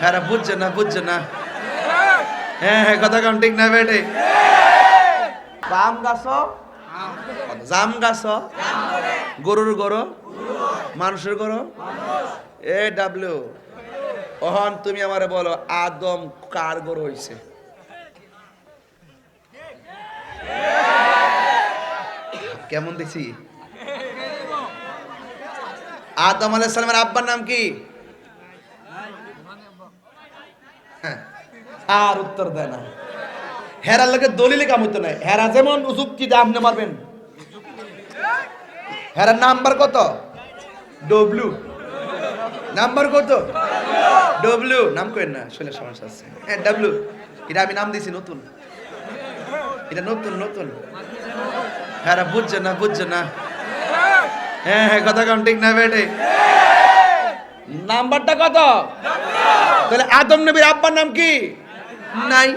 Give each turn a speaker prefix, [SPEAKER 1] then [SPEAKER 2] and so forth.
[SPEAKER 1] হ্যাঁ বুঝছে না বুঝছে না। হ্যাঁ হ্যাঁ কথা কাম ঠিক না বেটে? জাম গাছ জাম গাছ গরুর গরু? মানুষের গরু? এ ডাব্লিউ ওহন তুমি আমারে বলো আদম কার গরু হইছে? কেমন দেখছি? আদম আলাইহিস সালামের আব্বার নাম কি? হ্যাঁ, আর উত্তর দেয় না। হেরার লোকের দলিলে কাম হইতো না। হেরা যেমন যুক্তি দিয়ে আপনি মারবেন? হেরার নাম্বার কত? ডব্লু নাম্বার কত? ডব্লু নাম করেন না, শুনে সমস্যা আছে। হ্যাঁ ডাব্লু এটা আমি নাম দিয়েছি নতুন। এটা নতুন নতুন। হ্যাঁ বুঝছে না বুঝছে না। হ্যাঁ হ্যাঁ কথা কম ঠিক না বেটে? নাম্বারটা কত? তাহলে আদম নবীর আব্বার নাম কি? নাই